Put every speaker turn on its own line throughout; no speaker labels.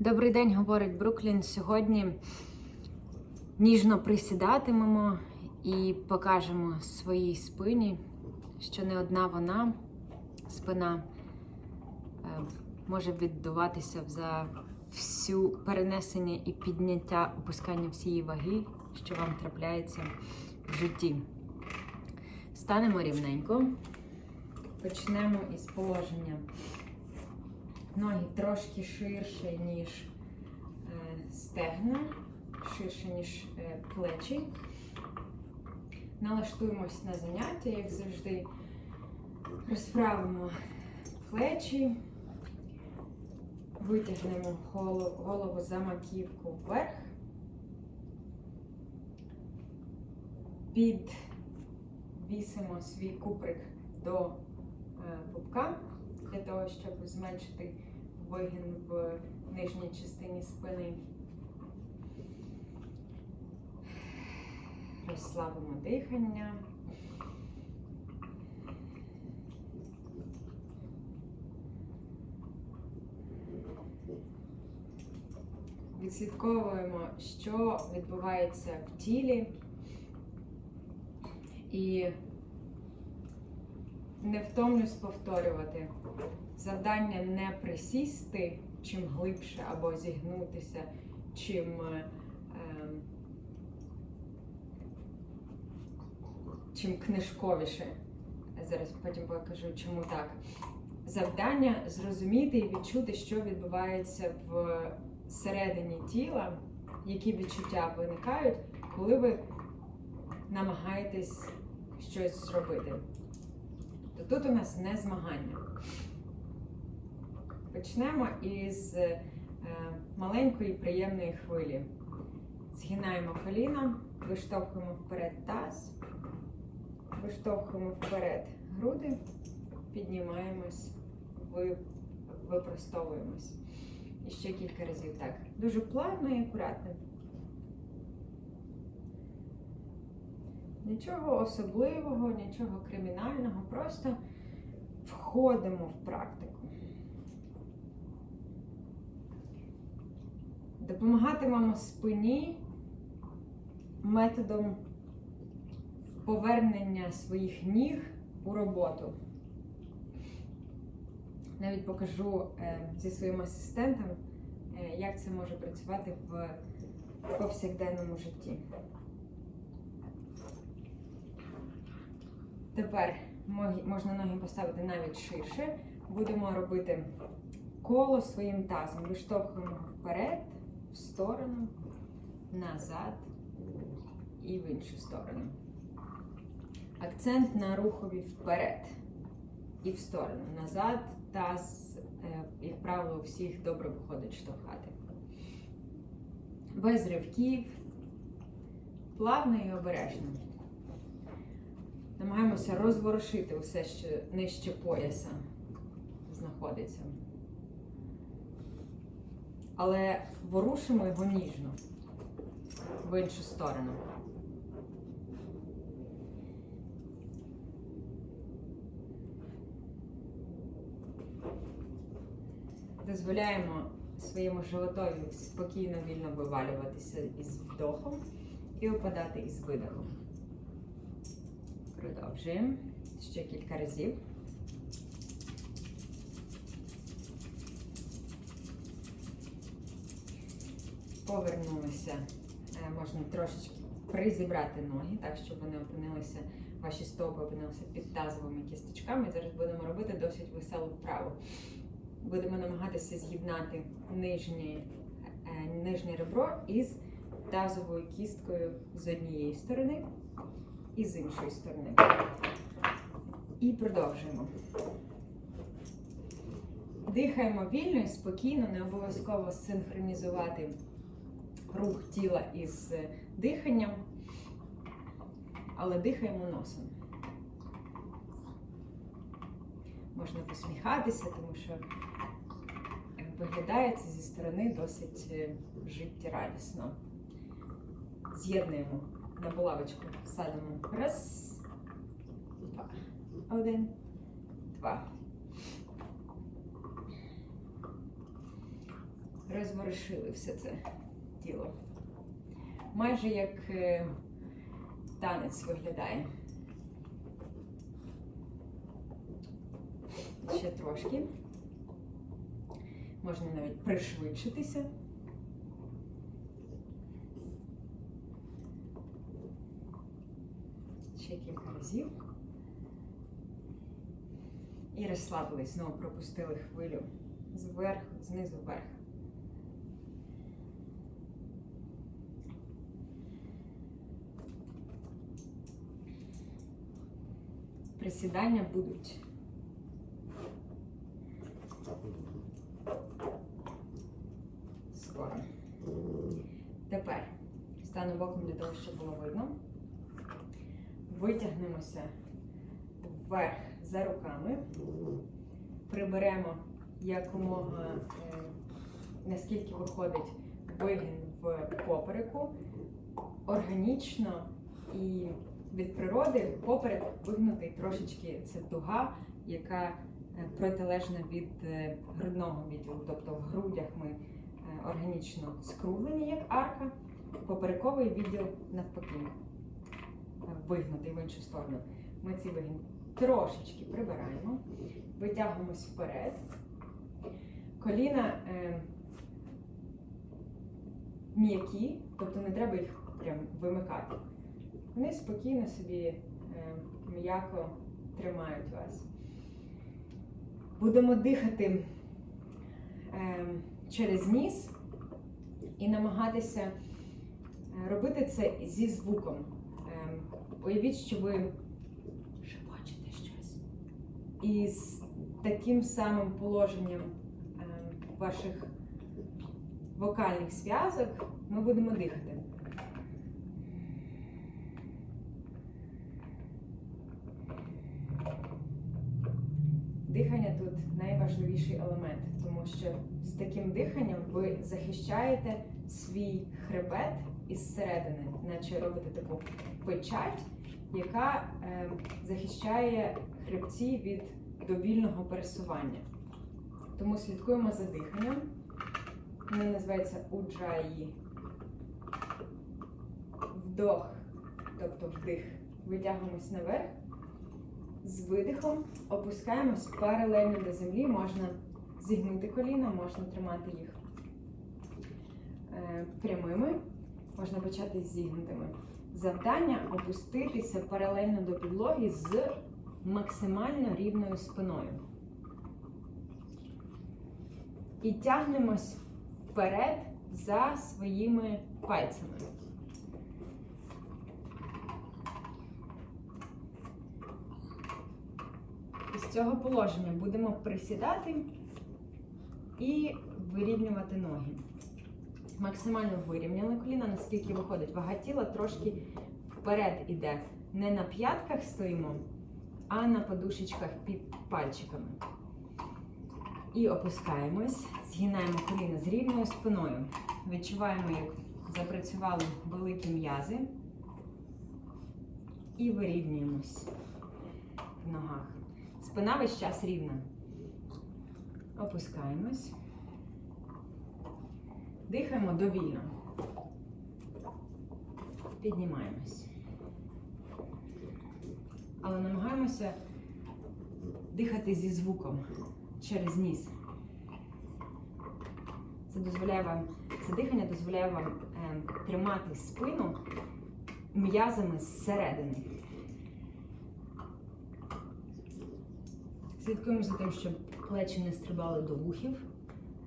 Добрий день, говорить Бруклін. Сьогодні ніжно присідатимемо і покажемо своїй спині, що не одна вона, спина е, може віддуватися за всю перенесення і підняття, опускання всієї ваги, що вам трапляється в житті. Станемо рівненько. Почнемо із положення. Ноги трошки ширше, ніж е, стегна, ширше, ніж е, плечі. Налаштуємось на заняття, як завжди. Розправимо плечі, витягнемо голову, голову за маківку вверх. Підвісимо свій куприк до е, пупка для того, щоб зменшити вигін в нижній частині спини. Розслабимо дихання. Відслідковуємо, що відбувається в тілі і не втомлюсь повторювати. Завдання не присісти чим глибше або зігнутися, чим е, ем, чим книжковіше. Зараз потім покажу, чому так. Завдання зрозуміти і відчути, що відбувається всередині тіла, які відчуття виникають, коли ви намагаєтесь щось зробити. То тут у нас не змагання. Почнемо із е, маленької приємної хвилі. Згинаємо коліна, виштовхуємо вперед таз, виштовхуємо вперед груди, піднімаємось, випростовуємось. І ще кілька разів так. Дуже плавно і акуратно. Нічого особливого, нічого кримінального, просто входимо в практику. Допомагатимемо спині методом повернення своїх ніг у роботу. Навіть покажу е, зі своїм асистентом, е, як це може працювати в повсякденному житті. Тепер можна ноги поставити навіть ширше. Будемо робити коло своїм тазом. Виштовхуємо вперед, в сторону, назад і в іншу сторону. Акцент на рухові вперед і в сторону. Назад таз, е, як правило, всіх добре виходить штовхати. Без ривків, плавно і обережно. Намагаємося розворушити усе, що нижче пояса знаходиться. Але ворушимо його ніжно в іншу сторону. Дозволяємо своєму животові спокійно вільно вивалюватися із вдохом і опадати із видохом. Продовжуємо ще кілька разів. Повернулися. Е, Можна трошечки призібрати ноги, так, щоб вони опинилися, ваші стопи опинилися під тазовими кісточками. Зараз будемо робити досить веселу вправу. Будемо намагатися з'єднати нижнє, е, нижнє ребро із тазовою кісткою з однієї сторони і з іншої сторони. І продовжуємо. Дихаємо вільно і спокійно, не обов'язково синхронізувати рух тіла із диханням, але дихаємо носом. Можна посміхатися, тому що е, виглядає це зі сторони досить е, життєрадісно. З'єднуємо на булавочку, садимо раз, два, один, два. розворушили все це тіло. Майже як е, танець виглядає. Ще трошки. Можна навіть пришвидшитися. Ще разів. І розслабились, знову пропустили хвилю зверху, знизу вверх. Присідання будуть. Скоро. Тепер стану боком для того, щоб було видно. Витягнемося вверх за руками, приберемо якомога, е, наскільки виходить вигін в попереку, органічно і від природи поперек вигнутий трошечки це дуга, яка е, протилежна від е, грудного відділу. Тобто в грудях ми органічно скруглені, як арка, поперековий відділ навпаки вигнутий в іншу сторону. Ми цей вигін трошечки прибираємо, витягуємось вперед. Коліна е, м'які, тобто не треба їх прям вимикати. Вони спокійно собі е, м'яко тримають вас. Будемо дихати е, через ніс і намагатися е, робити це зі звуком. Уявіть, що ви шепочете щось. І з таким самим положенням е, ваших вокальних зв'язок ми будемо дихати. Дихання тут найважливіший елемент, тому що з таким диханням ви захищаєте свій хребет із середини, наче робите таку печать, яка е, захищає хребці від довільного пересування. Тому слідкуємо за диханням. Воно називається уджаї. Вдох, тобто вдих. Витягуємось наверх. З видихом опускаємось паралельно до землі. Можна зігнути коліна, можна тримати їх е, прямими, можна почати зігнутими. Завдання опуститися паралельно до підлоги з максимально рівною спиною. І тягнемось вперед за своїми пальцями. З цього положення будемо присідати і вирівнювати ноги. Максимально вирівняли коліна, наскільки виходить. Вага тіла трошки вперед іде. Не на п'ятках стоїмо, а на подушечках під пальчиками. І опускаємось, згинаємо коліна з рівною спиною. Відчуваємо, як запрацювали великі м'язи. І вирівнюємось в ногах. Спина весь час рівна. Опускаємось. Дихаємо довільно. Піднімаємось. Але намагаємося дихати зі звуком через ніс. Це дозволяє вам, це дихання дозволяє вам е, тримати спину м'язами зсередини. Слідкуємо за тим, щоб плечі не стрибали до вухів.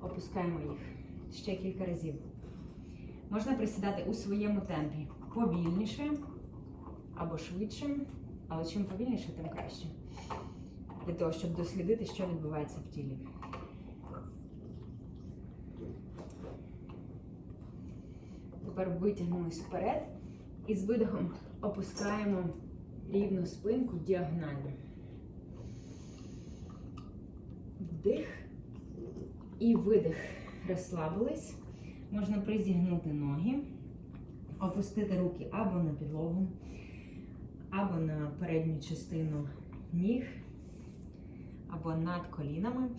Опускаємо їх ще кілька разів. Можна присідати у своєму темпі повільніше або швидше, але чим повільніше, тим краще. Для того, щоб дослідити, що відбувається в тілі. Тепер витягнулись вперед і з видихом опускаємо рівну спинку діагонально. Вдих і видих. Розслабились. Можна призігнути ноги, опустити руки або на підлогу, або на передню частину ніг, або над колінами.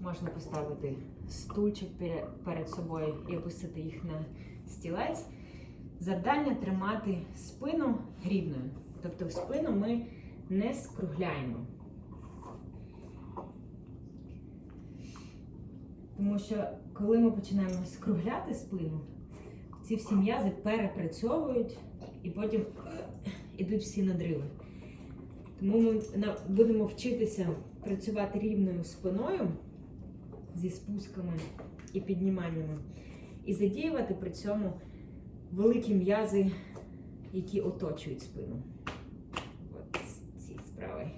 Можна поставити стульчик перед собою і опустити їх на стілець. Завдання тримати спину рівною. Тобто в спину ми не скругляємо. Тому що коли ми починаємо скругляти спину, ці всі м'язи перепрацьовують і потім е, ідуть всі надриви. Тому ми будемо вчитися працювати рівною спиною зі спусками і підніманнями, і задіювати при цьому великі м'язи, які оточують спину. От ці справи.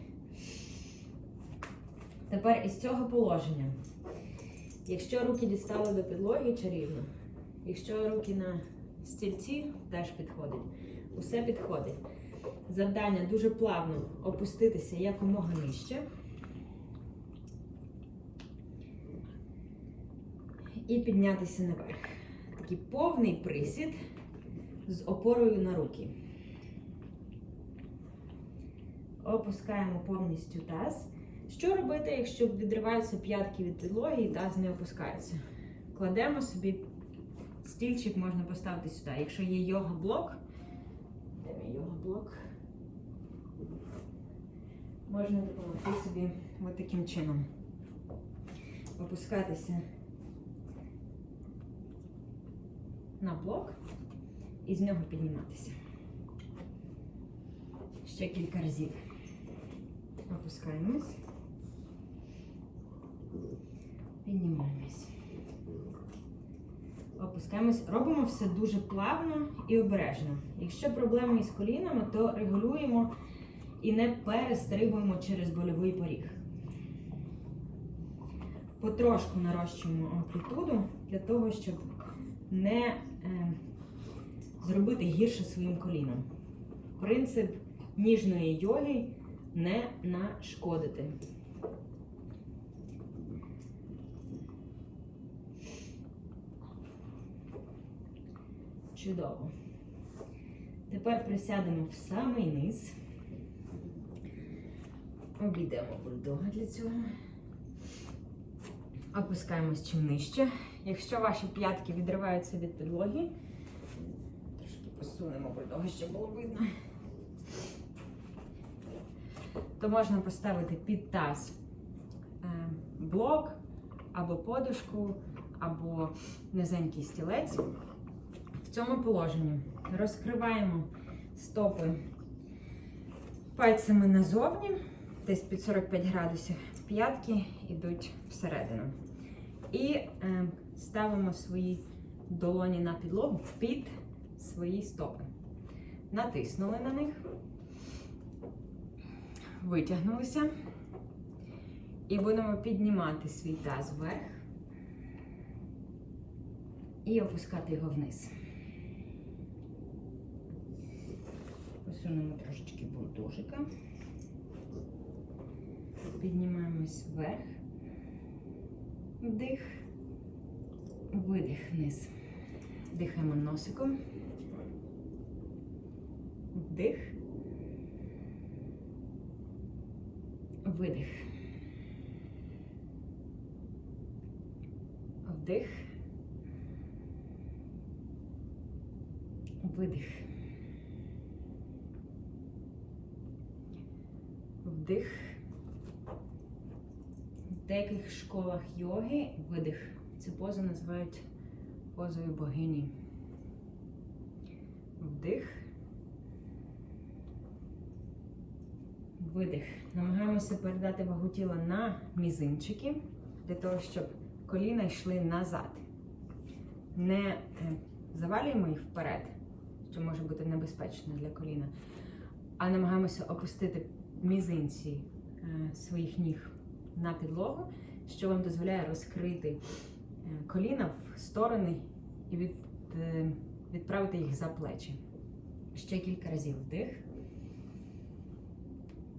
Тепер із цього положення. Якщо руки дістали до підлоги чарівно, якщо руки на стільці теж підходить, усе підходить. Завдання дуже плавно опуститися якомога нижче. І піднятися наверх. Такий повний присід з опорою на руки. Опускаємо повністю таз. Що робити, якщо відриваються п'ятки від підлоги і таз не опускається? Кладемо собі стільчик, можна поставити сюди. Якщо є йога-блок, де мій йога-блок? Можна допомогти собі от таким чином. Опускатися на блок і з нього підніматися. Ще кілька разів. Опускаємось. Піднімаємось. Опускаємось. Робимо все дуже плавно і обережно. Якщо проблеми із колінами, то регулюємо і не перестрибуємо через больовий поріг. Потрошку нарощуємо амплітуду для того, щоб не е, зробити гірше своїм коліном. Принцип ніжної йоги не нашкодити. Чудово. Тепер присядемо в самий низ. Обійдемо бульдога для цього. Опускаємось чим нижче. Якщо ваші п'ятки відриваються від підлоги, трошки посунемо бульдога, щоб було видно. То можна поставити під таз е, блок або подушку, або низенький стілець. В цьому положенні розкриваємо стопи пальцями назовні, десь під 45 градусів. П'ятки йдуть всередину. І е, ставимо свої долоні на підлогу під свої стопи. Натиснули на них, витягнулися. І будемо піднімати свій таз вверх і опускати його вниз. Посунемо трошечки бульдожика. Піднімаємось вверх. Вдих, видих вниз. Дихаємо носиком. Вдих. Видих. Вдих. Видих. Вдих. В деяких школах йоги видих. Цю позу називають позою богині. Вдих. Видих. Намагаємося передати вагу тіла на мізинчики, для того, щоб коліна йшли назад. Не е, завалюємо їх вперед, що може бути небезпечно для коліна, а намагаємося опустити мізинці е, своїх ніг на підлогу, що вам дозволяє розкрити е, коліна в сторони і від, е, відправити їх за плечі. Ще кілька разів вдих.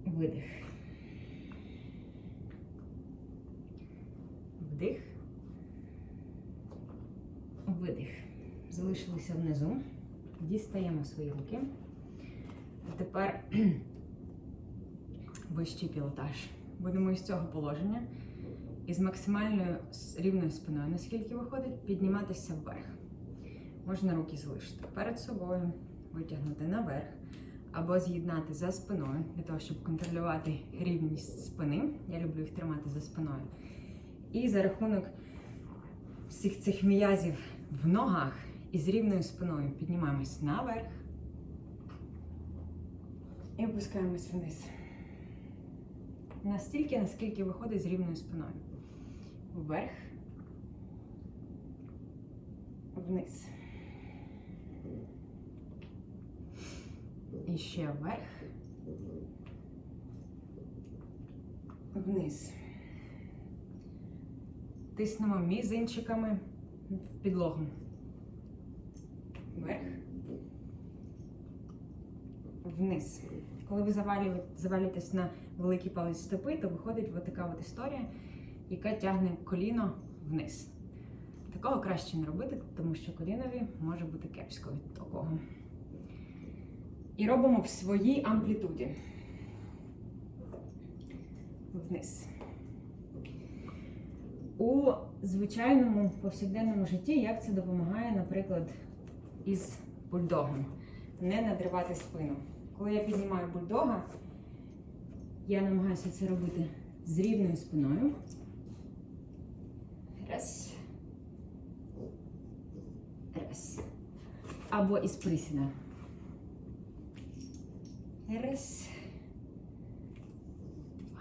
Видих. Вдих. Видих. Залишилися внизу. Дістаємо свої руки. Тепер вищий пілотаж. Будемо із цього положення І з максимальною рівною спиною, наскільки виходить, підніматися вверх. Можна руки залишити перед собою, витягнути наверх, або з'єднати за спиною, для того, щоб контролювати рівність спини. Я люблю їх тримати за спиною. І за рахунок всіх цих м'язів в ногах і з рівною спиною піднімаємось наверх і опускаємось вниз. Настільки, наскільки виходить з рівною спиною. Вверх, вниз. І ще вверх. Вниз. Тиснемо мізинчиками в підлогу. Вверх. Вниз. Коли ви завалює- завалюєтесь на великий палець стопи, то виходить от така от історія, яка тягне коліно вниз. Такого краще не робити, тому що колінові може бути кепсько від такого. І робимо в своїй амплітуді. Вниз. У звичайному повсякденному житті як це допомагає, наприклад, із бульдогом. Не надривати спину. Коли я піднімаю бульдога, я намагаюся це робити з рівною спиною. Раз. Раз. Або із присіда. Раз. Два.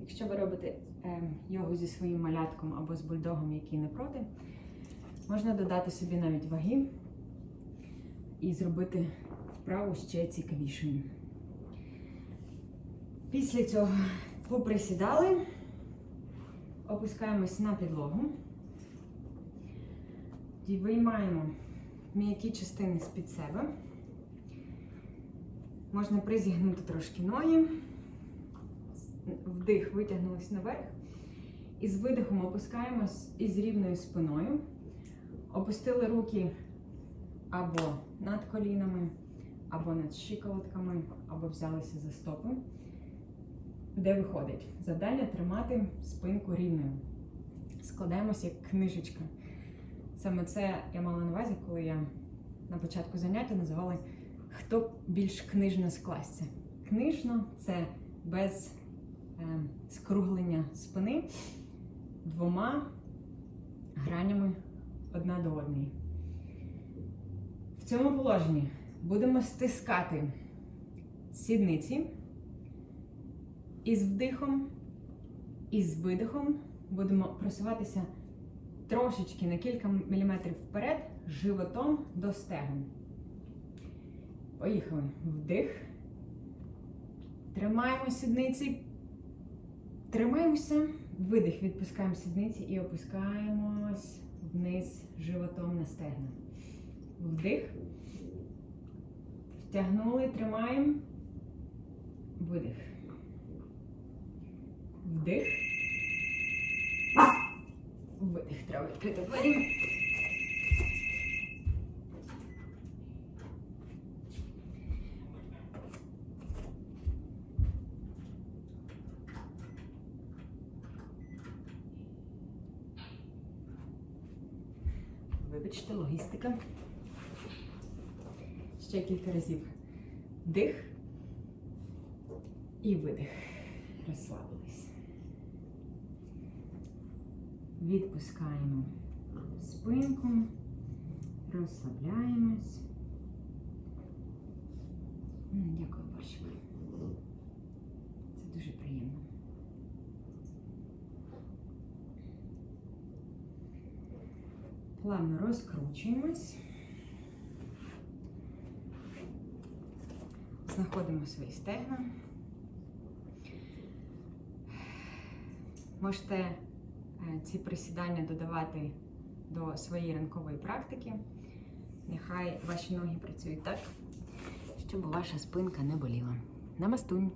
Якщо ви робите ем, йогу зі своїм малятком або з бульдогом, який не проти, можна додати собі навіть ваги і зробити вправу ще цікавішою. Після цього поприсідали, опускаємось на підлогу, і виймаємо м'які частини з-під себе. Можна призігнути трошки ноги. Вдих, витягнулись наверх. І з видихом опускаємось із рівною спиною. Опустили руки або над колінами, або над щиколотками, або взялися за стопи. Де виходить? Завдання тримати спинку рівною. Складаємося як книжечка. Саме це я мала на увазі, коли я на початку заняття називала хто більш книжно скласться. Книжно це без е, скруглення спини двома гранями одна до одної. Цьому положенні будемо стискати сідниці із вдихом і з видихом будемо просуватися трошечки на кілька міліметрів вперед животом до стегон. Поїхали. Вдих. Тримаємо сідниці. Тримаємося. Видих. Відпускаємо сідниці і опускаємось вниз животом на стегна. Вдих. Втягнули, тримаємо. Видих. Вдих. Видих. Треба відкрити двері. Вибачте, логістика. Ще кілька разів. Дих і видих. Розслабились. Відпускаємо спинку, розслабляємось. Дякую, борщик. Це дуже приємно. Плавно розкручуємось. Знаходимо свої стегна. Можете е, ці присідання додавати до своєї ранкової практики. Нехай ваші ноги працюють так, щоб ваша спинка не боліла. Намастунь!